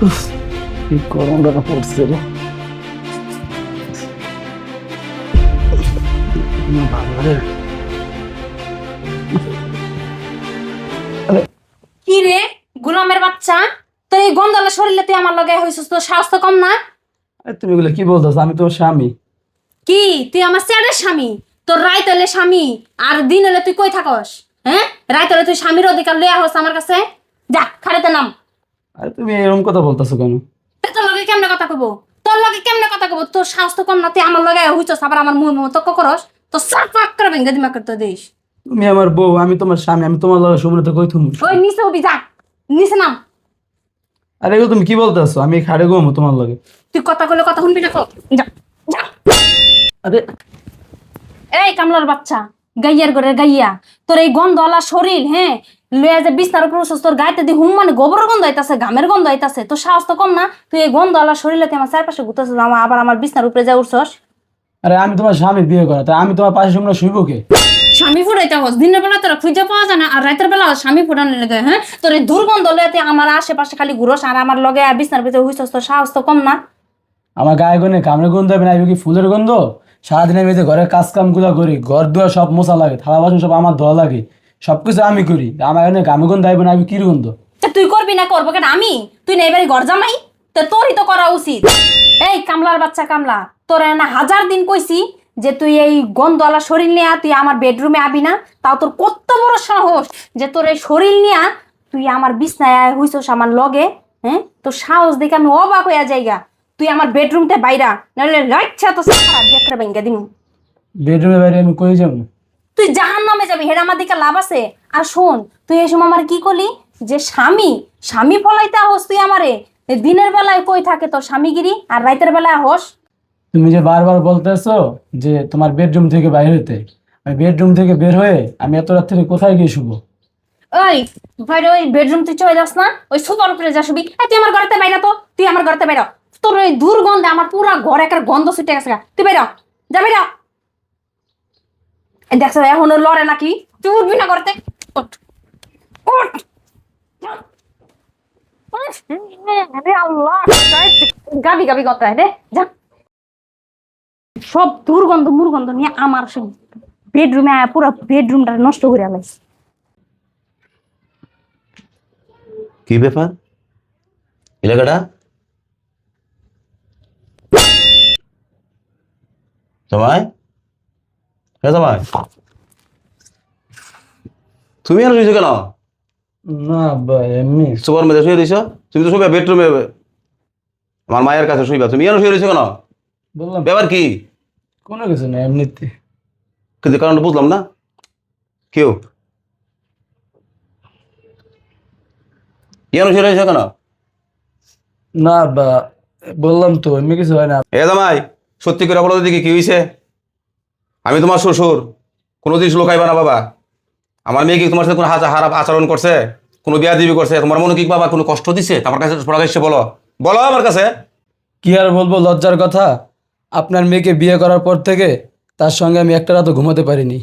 কি গরমটা পড়ছে রে। কি রে গোলামের বাচ্চা? তোর এই গন্ধালা শরীরে তুই আমার লগে হইছিস তো কম না? তুমি এগুলো কি বলতেছ? আমি তোমার স্বামী। কি? তুই আমার স্যারের স্বামী? তোর রাইত হলে স্বামী? আর দিন হলে তুই কই থাকস? হ্যাঁ? রাইত হলে তুই স্বামীর অধিকার লইয়া হস আমার কাছে? যা খাড়েতে নাম। আরে তুমি এরকম কথা বলতেছো কেন? তোর লগে কেমনে কথা কব তোর লগে কেমনে কথা কব তোর তো কম না তুই আমার লগে হইছস আবার আমার মুখ মতো করস তো সাপ পাক করে ভেঙ্গে দিমা করতে দিস তুমি আমার বউ আমি তোমার স্বামী আমি তোমার লগে সময় তো কই তুমি ওই নিচে হবি যা। নিচে নাম। আরে এগুলো তুমি কি বলতেছো? আমি খাড়ে ঘুমো তোমার লগে। তুই কথা কইলে কথা শুনবি না তো যা যা। আরে এই কামলার বাচ্চা গাইয়ার ঘরে গাইয়া তোর এই গন্ধওয়ালা শরীর হ্যাঁ? লইয়া যে বিস্তার করছিস তোর গাইতে দি হুম মানে গোবরের গন্ধ আইতাছে ঘামের গন্ধ আইতাছে তোর সাহস তো কম না? তুই এই গন্ধ গন্ধওয়ালা শরীরে তুই আমার চারপাশে ঘুরতেছিস আমার আবার আমার বিছনার উপরে যা উঠছস। আরে আমি তোমার স্বামী বিয়ে করা তাই আমি তোমার পাশে সময় শুইব কে? স্বামী ফুটাইতে হস দিনের বেলা তোরা খুঁজে পাওয়া যায় না আর রাতের বেলা স্বামী ফুটানো লেগে হ্যাঁ? তোর এই দুর্গন্ধ লইয়া আমার আশেপাশে খালি ঘুরস আর আমার লগে আর বিছনার ভিতরে হইছস তোর সাহস তো কম না? আমার গায়ে গনে কামড়ে গন্ধ হবে না কি ফুলের গন্ধ? সারাদিন আমি ঘরের কাজ কামগুলা করি ঘর দুয়ার সব মোছা লাগে থালা বাসন সব আমার ধোয়া লাগে। সবকিছু আমি করি। আমার এখানে গন্ধ আইবে না আমি কি গন্ধ? তা তুই করবি না করব কেন? আমি? তুই না এবারে ঘর জামাই? তো তোরই তো করা উচিত। এই কামলার বাচ্চা কামলা তোর না হাজার দিন কইছি যে তুই এই গন্ধওয়ালা শরীর নিয়ে তুই আমার বেডরুমে আবি না তাও তোর কত বড় সাহস যে তোর এই শরীর নিয়ে তুই আমার বিছনায় হইছস আমার লগে হ্যাঁ? তোর সাহস দেখে আমি অবাক হইয়া যাইগা। তুই আমার বেডরুমতে বাইরা নাহলে রাইচ্ছা তো সারা দেখরে ভেঙ্গে দিমু। বেডরুমে বাইরে আমি কই যাব? তুই জাহান নামে যাবি হেরা আমার দিকে লাভ আছে? আর শোন তুই এই সময় আমার কি করলি? যে স্বামী স্বামী ফলাইতে হোস তুই আমারে। দিনের বেলায় কই থাকে তোর স্বামীগিরি? আর রাতের বেলায় হোস তুমি যে বারবার বলতেছো যে তোমার বেডরুম থেকে বাইরে হইতে আমি বেডরুম থেকে বের হয়ে আমি এত রাত থেকে কোথায় গিয়ে শুবো? ওই ভাই ওই বেডরুম তুই চলে যাস না? ওই সুপার উপরে যা শুবি। তুই আমার ঘরেতে বাইরা তো। তুই আমার ঘরেতে বাইরা তোর ওই দুর্গন্ধে আমার পুরা ঘর একটা গন্ধ ছুটে গেছে। তুই বাইরা যা বাইরা দেখছ এখনও লড়ে নাকি তুই উঠবি না করতে গাবি গাবি কথা রে যা সব দুর্গন্ধ মুরগন্ধ নিয়ে আমার সব বেডরুমে আয়া পুরো বেডরুমটা নষ্ট করে আলাইছে। কি ব্যাপার? এলাকাটা? জামাই হ্যাঁ জামাই। তুমি আর শুয়েছো কেন? না বা এমনি। সুপার মধ্যে শুয়ে রয়েছো তুমি তো শুবে বেডরুমে আমার মায়ের কাছে শুইবা। তুমি কেন শুয়ে রয়েছো কেন? বললাম। ব্যাপার কি? কোনো কিছু না এমনিতে। কিন্তু কারণটা বুঝলাম না। কেউ? কেন শুয়ে রয়েছো কেন? না বা বললাম তো এমনি কিছু হয় না। এ জামাই সত্যি করে বলো দেখি কি হয়েছে আমি তোমার শ্বশুর। কোনো জিনিস লোকাইবা না বাবা। আমার মেয়ে কি তোমার সাথে কোনো খারাপ আচরণ করছে? কোনো বিয়া দিবি করছে? তোমার মনে কি বাবা কোনো কষ্ট দিছে? তোমার কাছে প্রকাশ্যে বলো। বলো আমার কাছে। কি আর বলব লজ্জার কথা। আপনার মেয়েকে বিয়ে করার পর থেকে তার সঙ্গে আমি একটা রাতও ঘুমাতে পারিনি।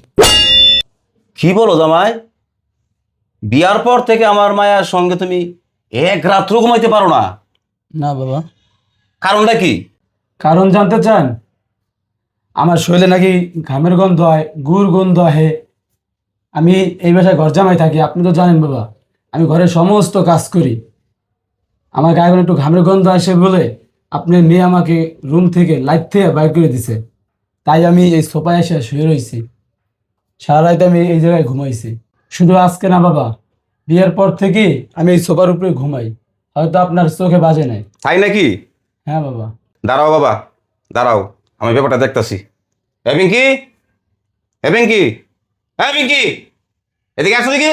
কি বলো জামাই? বিয়ার পর থেকে আমার মায়ের সঙ্গে তুমি এক রাত্র ঘুমাইতে পারো না। না বাবা। কারণটা কি? কারণ জানতে চান? আমার শরীরে নাকি ঘামের গন্ধ হয় গুড় গন্ধ হয় আমি এই বাসায় ঘর জামাই থাকি আপনি তো জানেন বাবা আমি ঘরের সমস্ত কাজ করি। আমার গায়ে একটু ঘামের গন্ধ আসে বলে আপনার মেয়ে আমাকে রুম থেকে লাইট থেকে বাইর করে দিছে। তাই আমি এই সোফায় এসে শুয়ে রয়েছি সারা রাত আমি এই জায়গায় ঘুমাইছি। শুধু আজকে না বাবা বিয়ের পর থেকে আমি এই সোফার উপরে ঘুমাই। হয়তো আপনার চোখে বাজে নাই। তাই নাকি? হ্যাঁ বাবা। দাঁড়াও বাবা দাঁড়াও। আমি ব্যাপারটা দেখতাছি। এ পিঙ্কি? এ পিঙ্কি? হ্যাঁ পিঙ্কি? এদিকে আসো দেখি।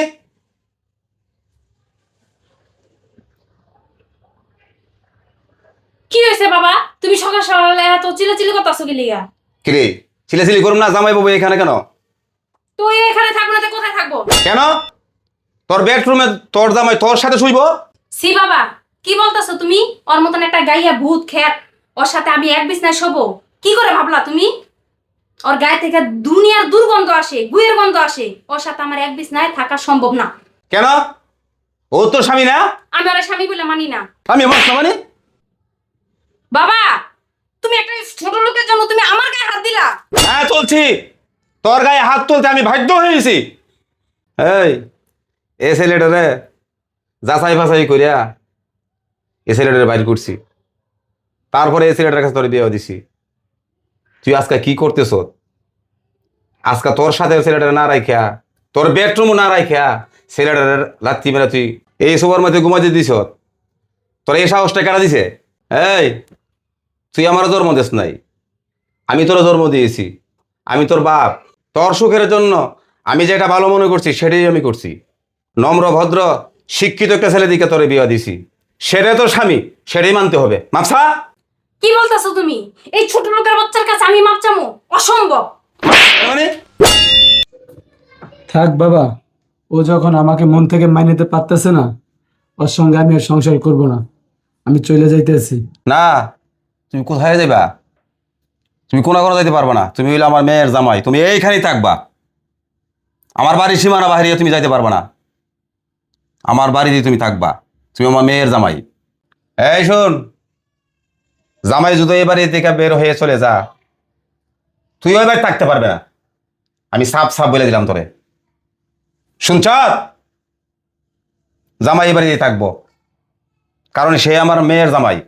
কি হয়েছে বাবা? তুমি সকাল সকালে এত চিল্লাচিল্লি করতেছো কি লিগা? কিরে ছিলে সিলি করুম না জামাই বাবু এখানে কেন? তুই এখানে থাকব না তো কোথায় থাকব? কেন? তোর বেডরুমে তোর জামাই তোর সাথে শুইব? সি বাবা কি বলতেছো তুমি? ওর মতন একটা গাইয়া ভূত খেত ওর সাথে আমি এক বিছনায় শোবো। কি করে ভাবলা তুমি? ওর গায়ে থেকে দুনিয়ার দুর্গন্ধ আসে গুয়ের গন্ধ আসে। ওর সাথে আমার এক বিছনায় থাকা সম্ভব না। কেন? ও তোর স্বামী না? আমি ওরা স্বামী বলে মানি না। আমি আমার মানে? বাবা তুমি একটা ছোট লোকের জন্য তুমি আমার গায়ে হাত দিলা। হ্যাঁ চলছি। তোর গায়ে হাত তুলতে আমি বাধ্য হয়েছি। এই এ ছেলেটারে যাচাই ফাচাই করিয়া এ ছেলেটারে বাইর করছি। তারপরে এ ছেলেটার কাছে তোর বিয়ে দিছি। তুই আজকে কি করতেছ? আজকে তোর সাথে ছেলেটার না রাখিয়া তোর বেডরুম না রাখিয়া ছেলেটার লাত্তি মেরা তুই এই সবার মধ্যে ঘুমাইতে দিছ, তোর এই সাহসটা কেনা দিছে? এই, তুই আমার জন্ম দিস নাই, আমি তোর জন্ম দিয়েছি, আমি তোর বাপ, তোর সুখের জন্য আমি যেটা ভালো মনে করছি সেটাই আমি করছি। নম্র, ভদ্র, শিক্ষিত একটা ছেলে দিকে তোরে বিয়ে দিছি, সেটাই তোর স্বামী, সেটাই মানতে হবে। মাপসা? কি বলতেছো তুমি? এই ছোট লোকের বাচ্চার কাছে আমি মাপ চামো? অসম্ভব। মানে? থাক বাবা ও যখন আমাকে মন থেকে মাইনে নিতে পারতেছে না ওর সঙ্গে আমি আর সংসার করব না। আমি চলে যাইতেছি। না তুমি কোথায় যাইবা? তুমি কোনো কোনো যাইতে পারবা না। তুমি হইলে আমার মেয়ের জামাই। তুমি এইখানেই থাকবা। আমার বাড়ির সীমানা বাহিরে তুমি যাইতে পারবা না। আমার বাড়িতে তুমি থাকবা। তুমি আমার মেয়ের জামাই। এই শোন জামাই যদি এবার বাড়ি থেকে বের হয়ে চলে যা তুই বাড়ি থাকতে পারবে না। আমি সাপ সাপ বলে দিলাম তোরে। শুনছ? জামাই বাড়িতে থাকব। কারণ সে আমার মেয়ের জামাই।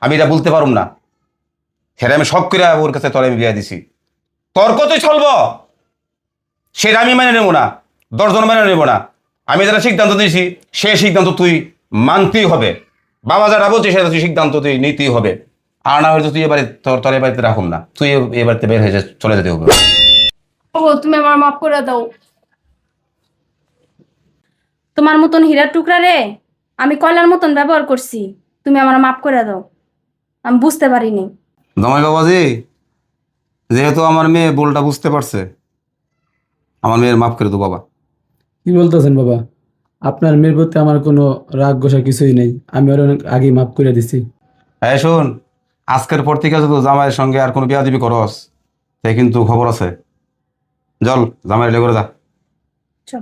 আমি এটা বলতে পারুম না। সেটা আমি সব করে ওর কাছে তোর আমি বিয়ে দিছি। তর্ক তুই চলব সেটা আমি মেনে নেব না। দশজন মেনে নেব না। আমি যারা সিদ্ধান্ত দিয়েছি সে সিদ্ধান্ত তুই মানতেই হবে। বাবা যারা বলছে, সেটা তুই সিদ্ধান্ত তুই নিতেই হবে। আর না হয়তো তুই এবারে তোর তোর বাড়িতে রাখুন না। তুই এ- এ বের হয়ে চলে যেতে হবে। ও তুমি আমার মাফ করে দাও। তোমার মতন হীরার টুকরা রে আমি কয়লার মতন ব্যবহার করছি তুমি আমার মাফ করে দাও। আমি বুঝতে পারিনি। জামাই বাবাজি যেহেতু আমার মেয়ে বলটা বুঝতে পারছে আমার মেয়ের মাফ করে দো বাবা। কি বলতেছেন বাবা? আপনার মেয়ের প্রতি আমার কোনো রাগ গোসা কিছুই নেই। আমি ওর অনেক আগেই মাফ করে দিছি। হ্যাঁ শোন আজকের পর থেকে যদি জামাইয়ের সঙ্গে আর কোনো বিয়া দিবি করস। তাই কিন্তু খবর আছে। জল জামাইয়ের লেগে যা। চল।